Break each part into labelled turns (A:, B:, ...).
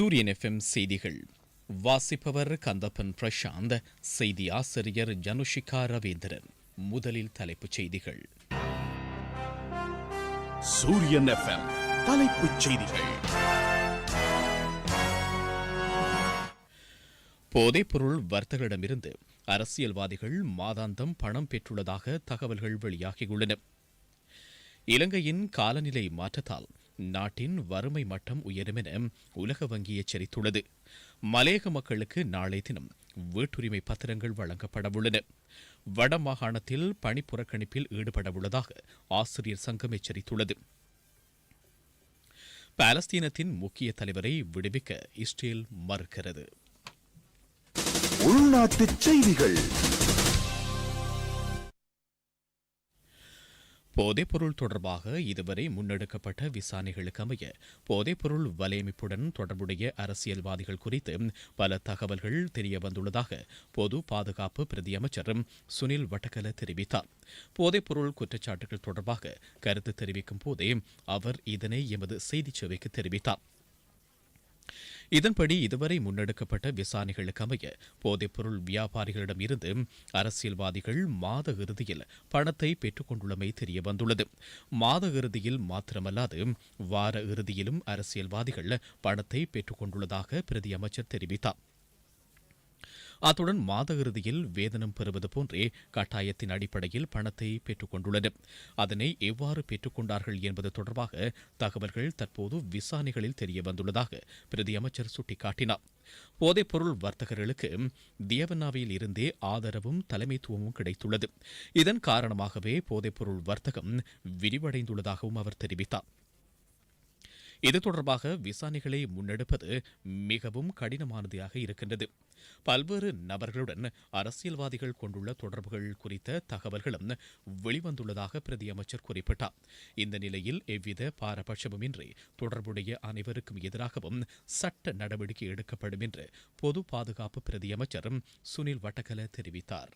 A: சூரியன் எஃப்எம் செய்திகள். வாசிப்பவர் கந்தப்பன் பிரசாந்த் செய்தி ஆசிரியர் ஜனுஷிகா ரவீந்திரன். முதலில் தலைப்புச் செய்திகள்.
B: சூரியன் எஃப்எம் தலைப்புச் செய்திகள்.
A: போதைப்பொருள் வர்த்தகரிடமிருந்து அரசியல்வாதிகள் மாதாந்தம் பணம் பெற்றுள்ளதாக தகவல்கள் வெளியாகியுள்ளன. இலங்கையின் காலநிலை மாற்றத்தால் நாட்டின் வறுமை மட்டம் உயரும் என உலக வங்கி எச்சரித்துள்ளது. மலையக மக்களுக்கு நாளை தினம் வீட்டுரிமை பத்திரங்கள் வழங்கப்படவுள்ளன. வடமாகாணத்தில் பணி புறக்கணிப்பில் ஈடுபடவுள்ளதாக ஆசிரியர் சங்கம் எச்சரித்துள்ளது. பாலஸ்தீனத்தின் முக்கிய தலைவரை விடுவிக்க இஸ்ரேல் மறுக்கிறது.
B: உள்நாட்டுச் செய்திகள்.
A: போதைப்பொருள் தொடர்பாக இதுவரை முன்னெடுக்கப்பட்ட விசாரணைகளுக்கு அமைய போதைப்பொருள் வலையமைப்புடன் தொடர்புடைய அரசியல்வாதிகள் குறித்து பல தகவல்கள் தெரியவந்துள்ளதாக பொது பாதுகாப்பு பிரதியமைச்சர் சுனில் வட்டக்கல தெரிவித்தார். போதைப்பொருள் குற்றச்சாட்டுகள் தொடர்பாக கருத்து தெரிவிக்கும் போதே அவர் இதனை எமது செய்திச் சேவைக்கு தெரிவித்தார். இதன்படி இதுவரை முன்னெடுக்கப்பட்ட விசாரணைகளுக்கு அமைய போதைப்பொருள் வியாபாரிகளிடம் இருந்து அரசியல்வாதிகள் மாத இறுதியில் பணத்தை பெற்றுக் கொண்டுள்ளமை தெரிய வந்துள்ளது மாத இறுதியில் மாத்திரமல்லாது வார இறுதியிலும் அரசியல்வாதிகள் பணத்தை பெற்றுக் கொண்டுள்ளதாக பிரதி அமைச்சர் தெரிவித்தார். அத்துடன் மாத இறுதியில் வேதனம் பெறுவது போன்றே கட்டாயத்தின் அடிப்படையில் பணத்தை பெற்றுக்கொண்டுள்ளனர் அதனை எவ்வாறு பெற்றுக் கொண்டார்கள் என்பது தொடர்பாக தகவல்கள் தற்போது விசாரணைகளில் தெரிய வந்துள்ளதாக பிரதி அமைச்சர் சுட்டிக்காட்டினார். போதைப்பொருள் வர்த்தகர்களுக்கு தியவனாவில் இருந்தே ஆதரவும் தலைமைத்துவமும் கிடைத்துள்ளது. இதன் காரணமாகவே போதைப்பொருள் வர்த்தகம் விரிவடைந்துள்ளதாகவும் அவர் தெரிவித்தார். இது தொடர்பாக விசாரணைகளை முன்னெடுப்பது மிகவும் கடினமானதாக இருக்கின்றது. பல்வேறு நபர்களுடன் அரசியல்வாதிகள் கொண்டுள்ள தொடர்புகள் குறித்த தகவல்களும் வெளிவந்துள்ளதாக பிரதி அமைச்சர் குறிப்பிட்டார். இந்த நிலையில் எவ்வித பாரபட்சமுமின்றி தொடர்புடைய அனைவருக்கும் எதிராகவும் சட்ட நடவடிக்கை எடுக்கப்படும் என்று பொது பாதுகாப்பு பிரதியமைச்சர் சுனில் வட்டகல தெரிவித்தார்.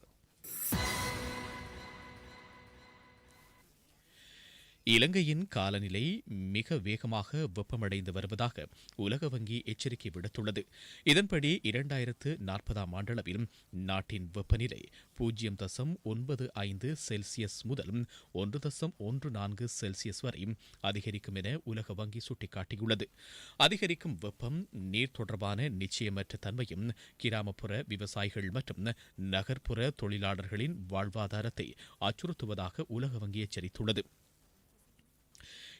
A: இலங்கையின் காலநிலை மிக வேகமாக வெப்பமடைந்து வருவதாக உலக வங்கி எச்சரிக்கை விடுத்துள்ளது. இதன்படி இரண்டாயிரத்து நாற்பதாம் ஆண்டளவில் நாட்டின் வெப்பநிலை பூஜ்ஜியம் தசம் ஒன்பது ஐந்து செல்சியஸ் முதல் ஒன்று தசம் ஒன்று நான்கு செல்சியஸ் வரை அதிகரிக்கும் என உலக வங்கி சுட்டிக்காட்டியுள்ளது. அதிகரிக்கும் வெப்பம் நீர் தொடர்பான நிச்சயமற்ற தன்மையும் கிராமப்புற விவசாயிகள் மற்றும் நகர்ப்புற தொழிலாளர்களின் வாழ்வாதாரத்தை அச்சுறுத்துவதாக உலக வங்கி எச்சரித்துள்ளது.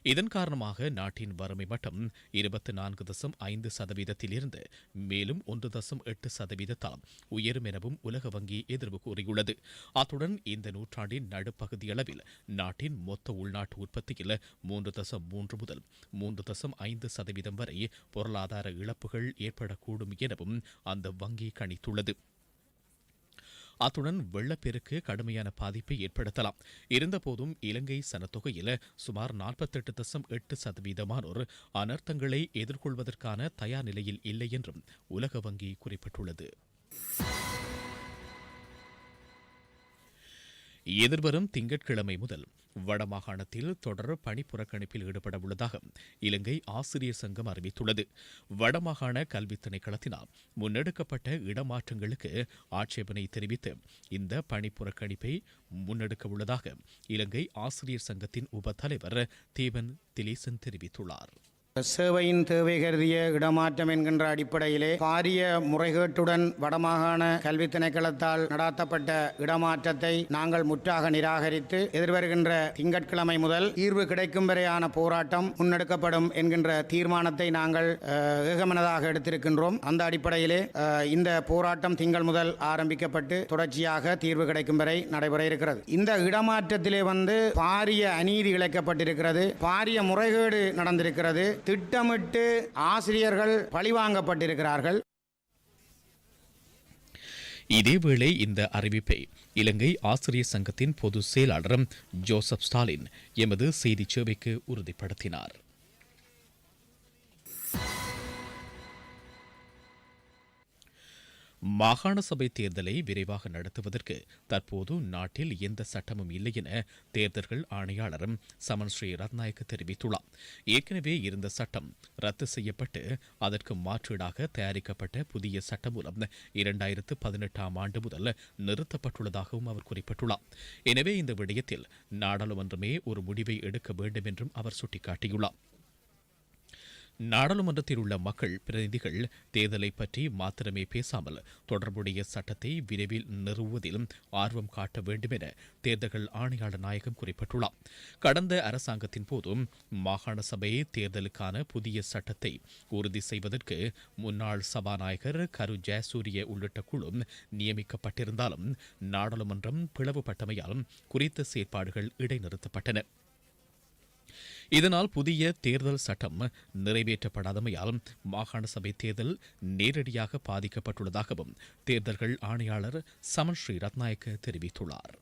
A: இதன் காரணமாக நாட்டின் வறுமை மட்டம் இருபத்தி நான்கு தசம் ஐந்து சதவீதத்திலிருந்து மேலும் ஒன்று தசம் எட்டு சதவீதத்தால் உயரும் எனவும் உலக வங்கி எதிர்வு கூறியுள்ளது. அத்துடன் இந்த நூற்றாண்டின் நடுப்பகுதி அளவில் நாட்டின் மொத்த உள்நாட்டு உற்பத்தியில் மூன்று தசம் மூன்று முதல் மூன்று தசம் ஐந்து சதவீதம் வரை பொருளாதார இழப்புகள் ஏற்படக்கூடும் எனவும் அந்த வங்கி கணித்துள்ளது. அத்துடன் வெள்ளப்பெருக்கு கடுமையான பாதிப்பை ஏற்படுத்தலாம். இருந்தபோதும் இலங்கை சனத்தொகையில் சுமார் நாற்பத்தெட்டு தசம் எட்டு சதவீதமானோர் அனர்த்தங்களை எதிர்கொள்வதற்கான தயார் நிலையில் இல்லை என்றும் உலக வங்கி குறிப்பிட்டுள்ளது. எதிர்வரும் திங்கட்கிழமை முதல் வடமாகாணத்தில் தொடர் பணி புறக்கணிப்பில் ஈடுபட உள்ளதாக இலங்கை ஆசிரியர் சங்கம் அறிவித்துள்ளது. வடமாகாண கல்வி திணைக்களத்தினால் முன்னெடுக்கப்பட்ட இடமாற்றங்களுக்கு ஆட்சேபனை தெரிவித்து இந்த பணி புறக்கணிப்பை முன்னெடுக்க உள்ளதாக இலங்கை ஆசிரியர் சங்கத்தின் உப தலைவர் தேவன் திலீசன் தெரிவித்துள்ளார்.
C: சேவையின் தேவை கருதிய இடமாற்றம் என்கின்ற அடிப்படையிலே பாரிய முறைகேட்டுடன் வடமாகாண கல்வி திணைக்களத்தால் நடாத்தப்பட்ட இடமாற்றத்தை நாங்கள் முற்றாக நிராகரித்து எதிர்வருகின்ற திங்கட்கிழமை முதல் தீர்வு கிடைக்கும் வரையான போராட்டம் முன்னெடுக்கப்படும் என்கின்ற தீர்மானத்தை நாங்கள் ஏகமனதாக எடுத்திருக்கின்றோம். அந்த அடிப்படையிலே இந்த போராட்டம் திங்கள் முதல் ஆரம்பிக்கப்பட்டு தொடர்ச்சியாக தீர்வு கிடைக்கும் வரை நடைபெற இருக்கிறது. இந்த இடமாற்றத்திலே வந்து பாரிய அநீதி இழைக்கப்பட்டிருக்கிறது. பாரிய முறைகேடு நடந்திருக்கிறது. திட்டமிட்டு ஆசிரியர்கள் பழிவாங்கப்பட்டிருக்கிறார்கள்.
A: இதேவேளை இந்த அறிவிப்பை இலங்கை ஆசிரியர் சங்கத்தின் பொதுச் செயலாளரும் ஜோசப் ஸ்டாலின் எமது செய்திச் சேவைக்கு உறுதிப்படுத்தினார். மாகாண சபை தேர்தலை விரைவாக நடத்துவதற்கு தற்போது நாட்டில் எந்த சட்டமும் இல்லை என தேர்தல்கள் ஆணையாளரும் சமன் ஸ்ரீ ரத்நாயக்க தெரிவித்துள்ளார். ஏற்கனவே இருந்த சட்டம் ரத்து செய்யப்பட்டு அதற்கு மாற்றீடாக தயாரிக்கப்பட்ட புதிய சட்டம் மூலம் இரண்டாயிரத்து பதினெட்டாம் ஆண்டு முதல் நிறுத்தப்பட்டுள்ளதாகவும் அவர் குறிப்பிட்டுள்ளார். எனவே இந்த விடயத்தில் நாடாளுமன்றமே ஒரு முடிவை எடுக்க வேண்டும் என்றும் அவர் சுட்டிக்காட்டியுள்ளார். நாடாளுமன்றத்தில் உள்ள மக்கள் பிரதிநிதிகள் தேர்தலை பற்றி மாத்திரமே பேசாமல் தொடர்புடைய சட்டத்தை விரைவில் நிறுவுவதிலும் ஆர்வம் காட்ட வேண்டும் என தேர்தல்கள் ஆணையாளர் நாயகம் குறிப்பிட்டுள்ளார். கடந்த அரசாங்கத்தின் போதும் மாகாண சபை தேர்தலுக்கான புதிய சட்டத்தை உறுதி செய்வதற்கு முன்னாள் சபாநாயகர் கரு ஜெயசூரிய உள்ளிட்ட குழு நியமிக்கப்பட்டிருந்தாலும் நாடாளுமன்றம் பிளவுபட்டமையால் குறித்த செயற்பாடுகள் இடைநிறுத்தப்பட்டன. இதனால் புதிய தேர்தல் சட்டம் நிறைவேற்றப்படாதமையால் மாகாண சபை தேர்தல் நேரடியாக பாதிக்கப்பட்டுள்ளதாகவும் தேர்தல்கள் ஆணையாளர் சமன் ஸ்ரீ ரத்நாயக்க தெரிவித்துள்ளார்.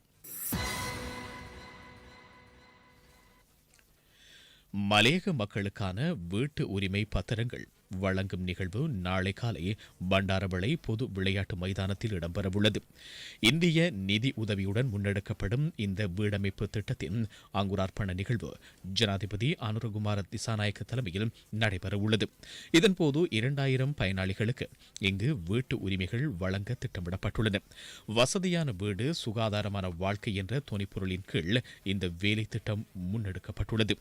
A: மலேக மக்களுக்கான வீட்டு உரிமை பத்திரங்கள் வழங்கும் நிகழ்வு நாளை காலை பண்டாரவளை பொது விளையாட்டு மைதானத்தில் இடம்பெறவுள்ளது. இந்திய நிதி உதவியுடன் முன்னெடுக்கப்படும் இந்த வீடமைப்பு திட்டத்தின் அங்குரார்ப்பண நிகழ்வு ஜனாதிபதி அனுரகுமார திசாநாயக்க தலைமையில் நடைபெறவுள்ளது. இதன்போது இரண்டாயிரம் பயனாளிகளுக்கு இங்கு வீட்டு உரிமைகள் வழங்க திட்டமிடப்பட்டுள்ளன வசதியான வீடு சுகாதாரமான வாழ்க்கை என்ற துணைப்பொருளின் கீழ் இந்த வேலை திட்டம் முன்னெடுக்கப்பட்டுள்ளது.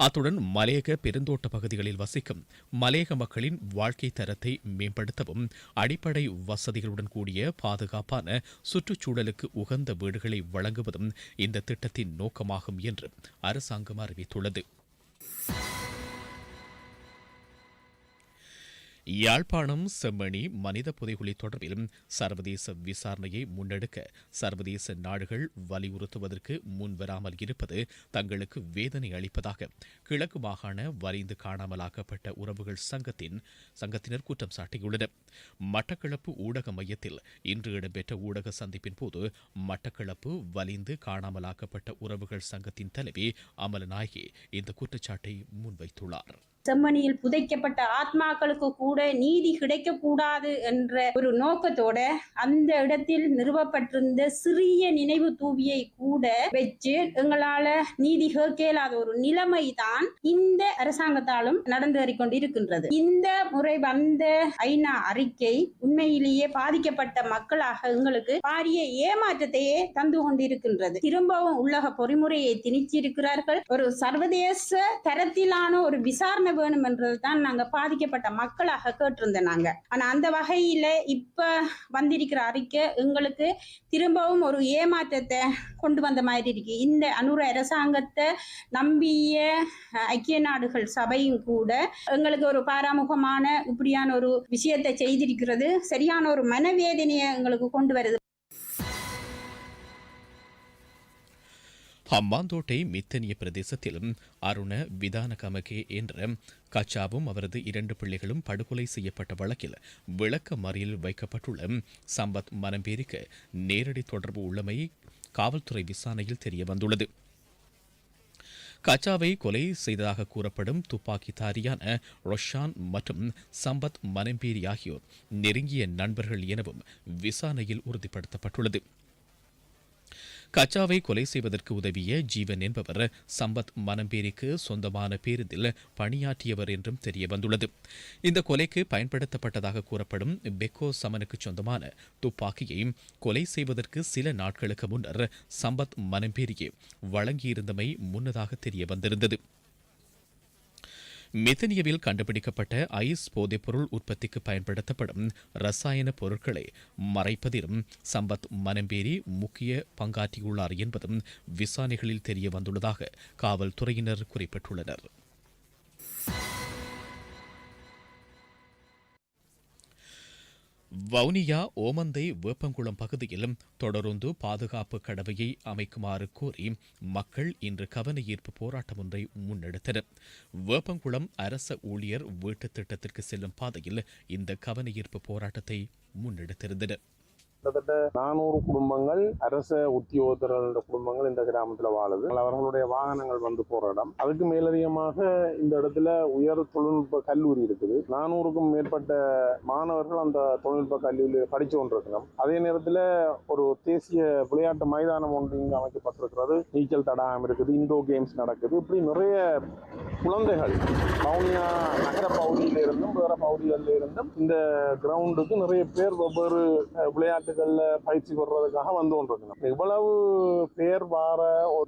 A: அத்துடன் மலையக பெருந்தோட்ட பகுதிகளில் வசிக்கும் மலையக மக்களின் வாழ்க்கை தரத்தை மேம்படுத்தவும் அடிப்படை வசதிகளுடன் கூடிய பாதுகாப்பான சுற்றுச்சூழலுக்கு உகந்த வீடுகளை வழங்குவதும் இந்த திட்டத்தின் நோக்கமாகும் என்று அரசாங்கம் அறிவித்துள்ளது. யாழ்ப்பாணம் செம்மணி மனித புதைகுழி தொடர்பிலும் சர்வதேச விசாரணையை முன்னெடுக்க சர்வதேச நாடுகள் வலியுறுத்துவதற்கு முன்வராமல் இருப்பது தங்களுக்கு வேதனை அளிப்பதாக கிழக்கு மாகாண வரைந்து காணாமலாக்கப்பட்ட உறவுகள் சங்கத்தின் சங்கத்தினர் குற்றம் சாட்டியுள்ளனர். மட்டக்களப்பு ஊடக மையத்தில் இன்று இடம்பெற்ற ஊடக சந்திப்பின் போது மட்டக்களப்பு வலிந்து காணாமலாக்கப்பட்ட உறவுகள் சங்கத்தின் தலைவி அமலநாயகி இந்த குற்றச்சாட்டை முன்வைத்துள்ளார்.
D: செம்மணியில் புதைக்கப்பட்ட ஆத்மாக்களுக்கு கூட நீதி கிடைக்கக்கூடாது என்ற ஒரு நோக்கத்தோட அந்த இடத்தில் நிறுவப்பட்டிருந்த சிறிய நினைவு தூவியை கூட வச்சு எங்களால நீதி கேட்க இயலாத ஒரு நிலைமை தான் இந்த அரசாங்கத்தாலும் நடந்து கொண்டிருக்கின்றது இந்த முறை வந்த ஐநா அறிக்கை உண்மையிலேயே பாதிக்கப்பட்ட மக்களாக எங்களுக்கு பாரிய ஏமாற்றத்தையே தந்து கொண்டிருக்கின்றது. திரும்பவும் உள்ளக பொறிமுறையை திணிச்சிருக்கிறார்கள். ஒரு சர்வதேச தரத்திலான ஒரு விசாரணை வேணும் என்றது தான் நாங்க பாதிக்கப்பட்ட மக்களாக கேட்டிருந்தோம் நாங்க. ஆனா அந்த வகையில இப்ப வந்திருக்கிற அறிக்கை எங்களுக்கு திரும்பவும் ஒரு ஏமாற்றத்தை கொண்டு வந்த மாதிரி இருக்கு. இந்த அனுர அரசாங்கத்தை நம்பிய ஐக்கிய நாடுகள் சபையும் கூட எங்களுக்கு ஒரு பாராமுகமான இப்படியான ஒரு விஷயத்தை செய்திருக்கிறது. சரியான ஒரு மனவேதனையை எங்களுக்கு கொண்டு வருது.
A: ஹம்பாந்தோட்டை மித்தனிய பிரதேசத்திலும் அருண விதான கமகே என்ற கச்சாவும் அவரது இரண்டு பிள்ளைகளும் படுகொலை செய்யப்பட்ட வழக்கில் விளக்க மறியல் வைக்கப்பட்டுள்ள சம்பத் மனம்பேரிக்கு நேரடி தொடர்பு உள்ளமை காவல்துறை விசாரணையில் தெரிய வந்துள்ளது கச்சாவை கொலை செய்ததாக கூறப்படும் துப்பாக்கிதாரியான ரொஷான் மற்றும் சம்பத் மனம்பேரி ஆகியோர் நெருங்கிய நண்பர்கள் எனவும் விசாரணையில் உறுதிப்படுத்தப்பட்டுள்ளது. கச்சாவை கொலை செய்வதற்கு உதவிய ஜீவன் என்பவர் சம்பத் மனம்பேரிக்கு சொந்தமான பேருந்தில் பணியாற்றியவர் என்றும் தெரியவந்துள்ளது. இந்த கொலைக்கு பயன்படுத்தப்பட்டதாக கூறப்படும் பெக்கோ சமனுக்கு சொந்தமான துப்பாக்கியை கொலை செய்வதற்கு சில நாட்களுக்கு முன்னர் சம்பத் மனம்பேரியே வழங்கியிருந்தமை முன்னதாக தெரிய வந்திருந்தது மெத்தனியவில் கண்டுபிடிக்கப்பட்ட ஐஸ் போதைப்பொருள் உற்பத்திக்கு பயன்படுத்தப்படும் ரசாயன பொருட்களை மறைப்பதிலும் சம்பத் மனம்பேரி முக்கிய பங்காற்றியுள்ளார் என்பதும் விசாரணைகளில் தெரிய வந்துள்ளதாக காவல்துறையினர் குறிப்பிட்டுள்ளனர். வவுனியா ஓமந்தை வேப்பங்குளம் பகுதியில் தொடருந்து பாதுகாப்பு கடவையை அமைக்குமாறு கோரி மக்கள் இன்று கவன ஈர்ப்பு போராட்டம் ஒன்றை முன்னெடுத்தனர். வேப்பங்குளம் அரச ஊழியர் வீட்டுத் திட்டத்திற்கு செல்லும் பாதையில் இந்த கவன ஈர்ப்பு போராட்டத்தை முன்னெடுத்திருந்தனர்.
E: கிட்டத்தட்ட நானூறு குடும்பங்கள் அரச உத்தியோகத்தர்களோட குடும்பங்கள் இந்த கிராமத்துல வாழுது. அவர்களுடைய வாகனங்கள் வந்து போற இடம். அதுக்கு மேலதிகமாக இந்த இடத்துல உயர் தொழில்நுட்ப கல்லூரி இருக்குது. நானூறுக்கும் மேற்பட்ட மாணவர்கள் அந்த தொழில்நுட்ப கல்லூரியில் படிச்சு கொண்டிருக்கிறோம் அதே நேரத்துல ஒரு தேசிய விளையாட்டு மைதானம் ஒன்று இங்கு அமைக்கப்பட்டிருக்கிறது. நீச்சல் தடாகம் இருக்குது இண்டோ கேம்ஸ் நடக்குது. இப்படி நிறைய குழந்தைகள் வவுனியா நகர பகுதியிலிருந்தும் வேற பகுதிகளில் இருந்தும் இந்த கிரவுண்டுக்கு நிறைய பேர் வெவ்வேறு விளையாட்டு விளையாட்டுகள்ல பயிற்சி பெறுறதுக்காக வந்து கொண்டிருக்கணும். இவ்வளவு பேர் வார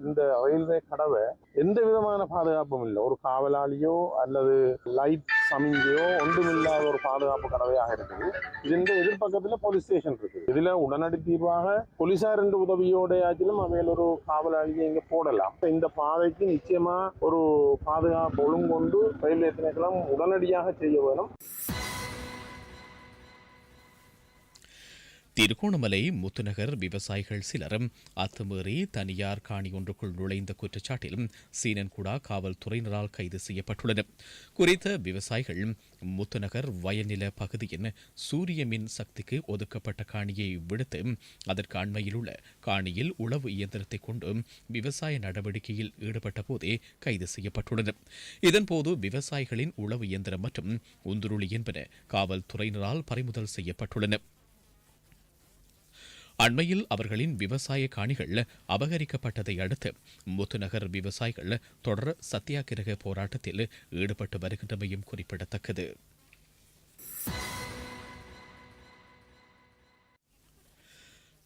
E: இந்த ரயில்வே கடவை எந்த விதமான பாதுகாப்பும் இல்லை. ஒரு காவலாளியோ அல்லது லைட் சமிஞ்சையோ ஒன்றுமில்லாத ஒரு பாதுகாப்பு கடவையாக இருக்குது. இதன் எதிர்பக்கத்தில் போலீஸ் ஸ்டேஷன் இருக்குது. இதில் உடனடி தீர்வாக போலீசார் என்ற உதவியோட அவையில் ஒரு காவலாளியை இங்கே போடலாம். இந்த பாதைக்கு நிச்சயமாக ஒரு பாதுகாப்பு ஒழுங்கொண்டு ரயில்வே திணைக்களம் உடனடியாக செய்ய வேணும்.
A: திருகோணமலை முத்துநகர் விவசாயிகள் சிலரும் அத்துமீறி தனியார் காணி ஒன்றுக்குள் நுழைந்த குற்றச்சாட்டிலும் சீனன்குடா காவல்துறையினரால் கைது செய்யப்பட்டுள்ளனர். குறித்த விவசாயிகள் முத்துநகர் வயல்நில பகுதியின் சூரிய மின் சக்திக்கு ஒதுக்கப்பட்ட காணியை விடுத்து அதற்கு அண்மையில் உள்ள காணியில் உளவு இயந்திரத்தை கொண்டு விவசாய நடவடிக்கையில் ஈடுபட்ட போதே கைது செய்யப்பட்டுள்ளனர். இதன்போது விவசாயிகளின் உளவு இயந்திரம் மற்றும் உந்துருளி என்பன காவல்துறையினரால் பறிமுதல் செய்யப்பட்டுள்ளன. அண்மையில் அவர்களின் விவசாய காணிகள் அபகரிக்கப்பட்டதை அடுத்து முத்துநகர் விவசாயிகள் தொடர் சத்தியாகிரக போராட்டத்தில் ஈடுபட்டு வருகின்றமையும் குறிப்பிடத்தக்கது.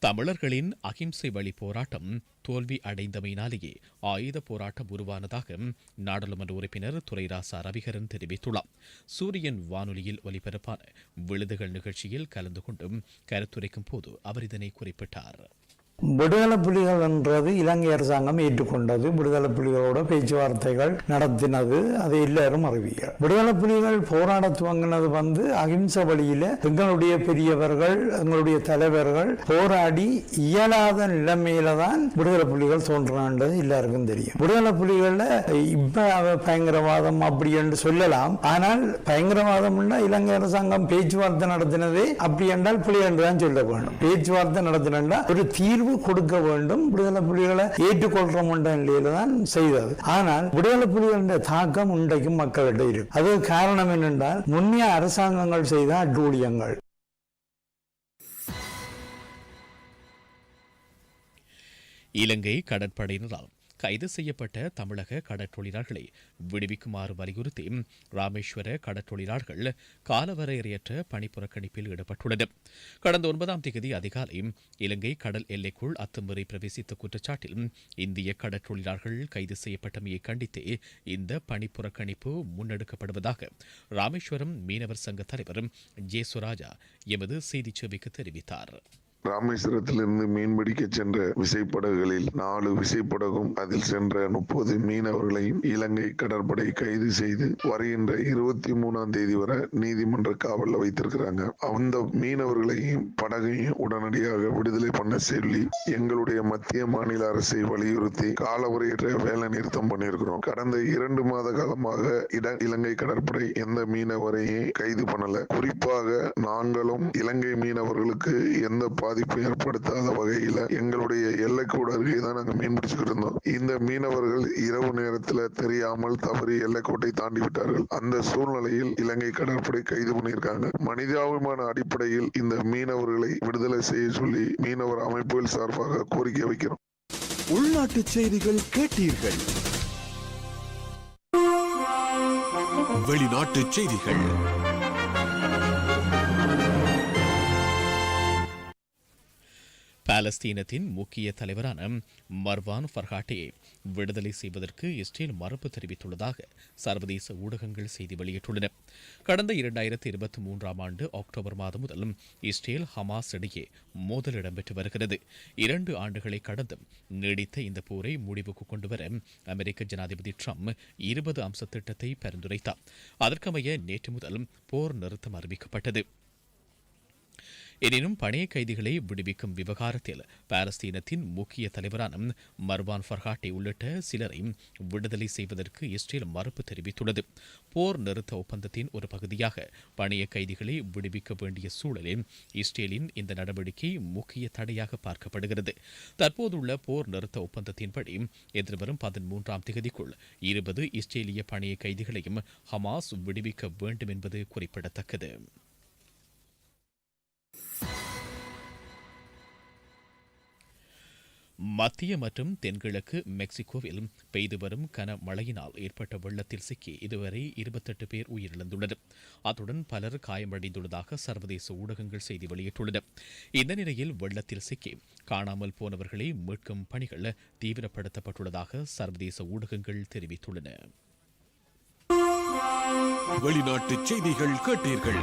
A: தமிழர்களின் அகிம்சை வழி போராட்டம் தோல்வி அடைந்தமையினாலேயே ஆயுத போராட்டம் உருவானதாக நாடாளுமன்ற உறுப்பினர் துரைராசா ரவிகரன் தெரிவித்துள்ளார். சூரியன் வானொலியில் ஒலிபரப்பான விழுதுகள் நிகழ்ச்சியில் கலந்து கொண்டும் கருத்துரைக்கும் போது அவர் இதனை குறிப்பிட்டார்.
F: விடுதலை புலிகள் என்றது இலங்கை அரசாங்கம் ஏற்றுக்கொண்டது. விடுதலை புலிகளோட பேச்சுவார்த்தைகள் நடத்தினது. அதை எல்லாரும் அறிவியல். விடுதலை புலிகள் போராட துவங்கினது வந்து அகிம்சை வழியில எங்களுடைய பெரியவர்கள் எங்களுடைய தலைவர்கள் போராடி இயலாத நிலைமையில தான் விடுதலை புலிகள் தோன்றான்றது எல்லாருக்கும் தெரியும். விடுதலை புலிகள்ல இப்ப பயங்கரவாதம் அப்படி என்று சொல்லலாம். ஆனால் பயங்கரவாதம் இலங்கை அரசாங்கம் பேச்சுவார்த்தை நடத்தினதே அப்படி என்றால் புலி தான் சொல்ல வேண்டும் பேச்சுவார்த்தை நடத்தினா ஒரு தீர்வு கொடுக்க வேண்டும். விடுதலை புலிகளை ஏற்றுக்கொள்ற நிலையில தான் செய்தது. ஆனால் விடுதலை புலிகளின் தாக்கம் இன்றைக்கும் மக்களிடம் இருக்கு. அது காரணம் என்னென்றால் முன்னைய அரசாங்கங்கள் செய்த அட்டூழியங்கள்.
A: இலங்கை கடற்படையினரால் கைது செய்யப்பட்ட தமிழக கடற்றொழிலாளர்களை விடுவிக்குமாறு வலியுறுத்தி ராமேஸ்வர கடற்றொழிலாளர்கள் காலவரையறையற்ற பணிப்புறக்கணிப்பில் ஈடுபட்டுள்ளது. கடந்த ஒன்பதாம் தேதி அதிகாலை இலங்கை கடல் எல்லைக்குள் அத்துமீறி பிரவேசித்த குற்றச்சாட்டில் இந்திய கடற்றொழிலாளர்கள் கைது செய்யப்பட்டமையை கண்டித்தே இந்த பணிப்புறக்கணிப்பு முன்னெடுக்கப்படுவதாக ராமேஸ்வரம் மீனவர் சங்க தலைவர் ஜே சுராஜா எமது செய்திச் சேவைக்கு தெரிவித்தார்.
G: ராமேஸ்வரத்திலிருந்து மீன்பிடிக்க சென்ற விசைப்படகுகளில் நாலு விசைப்படகும் அதில் சென்ற முப்பது மீனவர்களையும் இலங்கை கடற்படை கைது செய்து வருகின்ற இருபத்தி மூணாம் தேதி வரை நீதிமன்ற காவலில் வைத்திருக்கிறாங்க. அந்த மீனவர்களையும் படகையும் உடனடியாக விடுதலை பண்ண சொல்லி எங்களுடைய மத்திய மாநில அரசை வலியுறுத்தி காலவரையற்ற வேலை நிறுத்தம் பண்ணியிருக்கிறோம். கடந்த இரண்டு மாத காலமாக இட இலங்கை கடற்படை எந்த மீனவரையும் கைது பண்ணல. குறிப்பாக நாங்களும் இலங்கை மீனவர்களுக்கு எந்த பாதிப்பு ஏற்படுத்தாத வகையில எங்களுடைய எல்லைக்கூட அருகே தான் நாங்க மீன் பிடிச்சுக்கிட்டு இருந்தோம். இந்த மீனவர்கள் இரவு நேரத்துல தெரியாமல் தவறி எல்லைக்கோட்டை தாண்டி விட்டார்கள். அந்த சூழ்நிலையில் இலங்கை கடற்படை கைது பண்ணியிருக்காங்க. மனிதாபிமான அடிப்படையில் இந்த மீனவர்களை விடுதலை செய்ய சொல்லி மீனவர் அமைப்புகள் சார்பாக கோரிக்கை வைக்கிறோம்.
B: உள்நாட்டு செய்திகள் கேட்டீர்கள். வெளிநாட்டு செய்திகள்.
A: பாலஸ்தீனத்தின் முக்கிய தலைவரான மர்வான் ஃபர்ஹாட்டியை விடுதலை செய்வதற்கு இஸ்ரேல் மறுப்பு தெரிவித்துள்ளதாக சர்வதேச ஊடகங்கள் செய்தி வெளியிட்டுள்ளன. கடந்த இரண்டாயிரத்தி இருபத்தி மூன்றாம் ஆண்டு அக்டோபர் மாதம் முதல் இஸ்ரேல் ஹமாஸ் இடையே மோதல் இடம்பெற்று வருகிறது. இரண்டு ஆண்டுகளை கடந்தும் நீடித்த இந்த போரை முடிவுக்கு கொண்டுவர அமெரிக்க ஜனாதிபதி ட்ரம்ப் இருபது அம்ச திட்டத்தை பரிந்துரைத்தார். அதற்கமைய நேற்று முதல் போர் நிறுத்தம் அறிவிக்கப்பட்டது. எனினும் பணைய கைதிகளை விடுவிக்கும் விவகாரத்தில் பாலஸ்தீனத்தின் முக்கிய தலைவரான மர்வான் ஃபர்ஹாட்டை உள்ளிட்ட சிலரை விடுதலை செய்வதற்கு இஸ்ரேல் மறுப்பு தெரிவித்துள்ளது. போர் நிறுத்த ஒப்பந்தத்தின் ஒரு பகுதியாக பணைய கைதிகளை விடுவிக்க வேண்டிய சூழலில் இஸ்ரேலின் இந்த நடவடிக்கை முக்கிய தடையாக பார்க்கப்படுகிறது. தற்போதுள்ள போர் நிறுத்த ஒப்பந்தத்தின்படி எதிர்வரும் பதிமூன்றாம் தேதிக்குள் இருபது இஸ்ரேலிய பணைய கைதிகளையும் ஹமாஸ் விடுவிக்க வேண்டும் என்பது குறிப்பிடத்தக்கது. மத்திய மற்றும் தென்கிழக்கு மெக்சிகோவில் பெய்து வரும் கனமழையினால் ஏற்பட்ட வெள்ளத்தில் சிக்கி இதுவரை இருபத்தெட்டு பேர் உயிரிழந்துள்ளனர். அத்துடன் பலர் காயமடைந்துள்ளதாக சர்வதேச ஊடகங்கள் செய்தி வெளியிட்டுள்ளன இந்த நிலையில் வெள்ளத்தில் சிக்கி காணாமல் போனவர்களை மீட்கும் பணிகள் தீவிரப்படுத்தப்பட்டுள்ளதாக சர்வதேச ஊடகங்கள் தெரிவித்துள்ளன.
B: வெளிநாட்டு செய்திகள் கேட்டீர்கள்.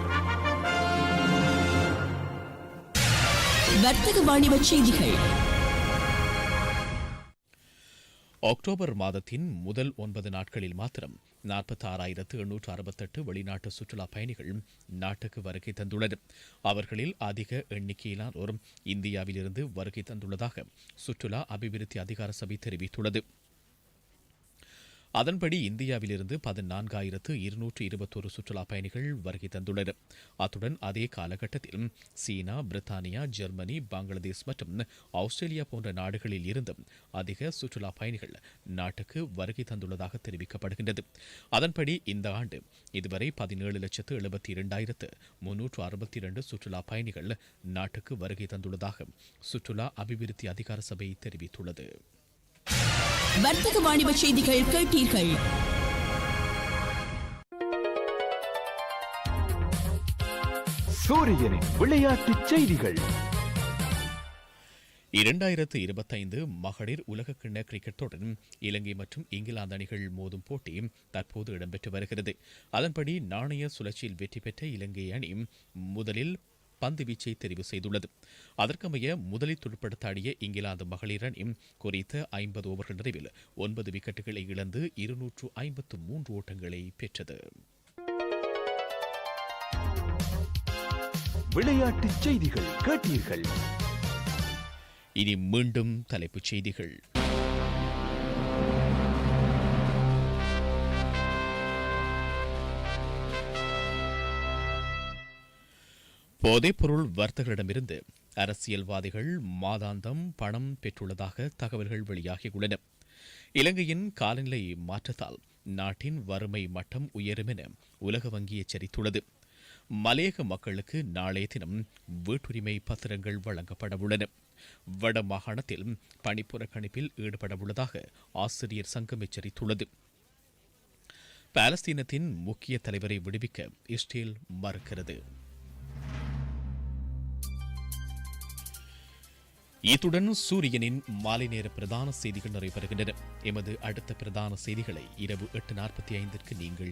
H: வர்த்தக வாணிப செய்திகள்.
A: அக்டோபர் மாதத்தின் முதல் ஒன்பது நாட்களில் மாத்திரம் நாற்பத்தி ஆறாயிரத்து எண்ணூற்று அறுபத்தெட்டு வெளிநாட்டு சுற்றுலா பயணிகள் நாட்டுக்கு வருகை தந்துள்ளனர். அவர்களில் அதிக எண்ணிக்கையிலானோர் இந்தியாவிலிருந்து வருகை தந்துள்ளதாக சுற்றுலா அபிவிருத்தி அதிகார சபை தெரிவித்துள்ளது. அதன்படி இந்தியாவிலிருந்து பதினான்காயிரத்து இருநூற்று இருபத்தோரு சுற்றுலா பயணிகள் வருகை தந்துள்ளனர். அத்துடன் அதே காலகட்டத்தில் சீனா பிரித்தானியா ஜெர்மனி பங்களாதேஷ் மற்றும் ஆஸ்திரேலியா போன்ற நாடுகளில் இருந்தும் அதிக சுற்றுலா பயணிகள் நாட்டுக்கு வருகை தந்துள்ளதாக தெரிவிக்கப்படுகின்றது. அதன்படி இந்த ஆண்டு இதுவரை பதினேழு லட்சத்து எழுபத்தி இரண்டாயிரத்து முன்னூற்று அறுபத்தி இரண்டு சுற்றுலா பயணிகள் நாட்டுக்கு வருகை தந்துள்ளதாக சுற்றுலா அபிவிருத்தி அதிகார சபை தெரிவித்துள்ளது.
H: வர்த்தக வாணிப செய்திகள் கேட்டீர்கள்.
B: சூரியனின் விளையாட்டுச் செய்திகள்.
A: இரண்டாயிரத்து இருபத்தைந்து மகளிர் உலகக்கிண்ண கிரிக்கெட் தொடரின் இலங்கை மற்றும் இங்கிலாந்து அணிகள் மோதும் போட்டி தற்போது இடம்பெற்று வருகிறது. அதன்படி நாணய சுழற்சியில் வெற்றி பெற்ற இலங்கை அணி முதலில் பந்து வீச்சை தெரிவு செய்துள்ளது. அதற்கமைய முதலில் துடுப்படுத்தாடிய இங்கிலாந்து மகளிர் அணி குறித்த ஐம்பது ஓவர்கள் நிறைவில் ஒன்பது விக்கெட்டுகளை இழந்து இருநூற்று ஐம்பத்து மூன்று ஓட்டங்களை பெற்றது.
B: விளையாட்டுச் செய்திகள் கேட்டீர்கள்.
A: இனி மீண்டும் தலைப்புச் செய்திகள். போதைப்பொருள் வர்த்தகரிடமிருந்து அரசியல்வாதிகள் மாதாந்தம் பணம் பெற்றுள்ளதாக தகவல்கள் வெளியாகியுள்ளன. இலங்கையின் காலநிலை மாற்றத்தால் நாட்டின் வறுமை மட்டம் உயரும் என உலக வங்கி எச்சரித்துள்ளது. மலையக மக்களுக்கு நாளைய தினம் வீட்டுரிமை பத்திரங்கள் வழங்கப்பட உள்ளன. வட மாகாணத்தில் பணிப்புறக்கணிப்பில் ஈடுபடவுள்ளதாக ஆசிரியர் சங்கம் எச்சரித்துள்ளது. பாலஸ்தீனத்தின் முக்கிய தலைவரை விடுவிக்க இஸ்ரேல் மறுக்கிறது. இத்துடன் சூரியனின் மாலை நேர பிரதான செய்திகள் நிறைவருகின்றன எமது அடுத்த பிரதான செய்திகளை இரவு எட்டு நாற்பத்தி ஐந்திற்கு நீங்கள்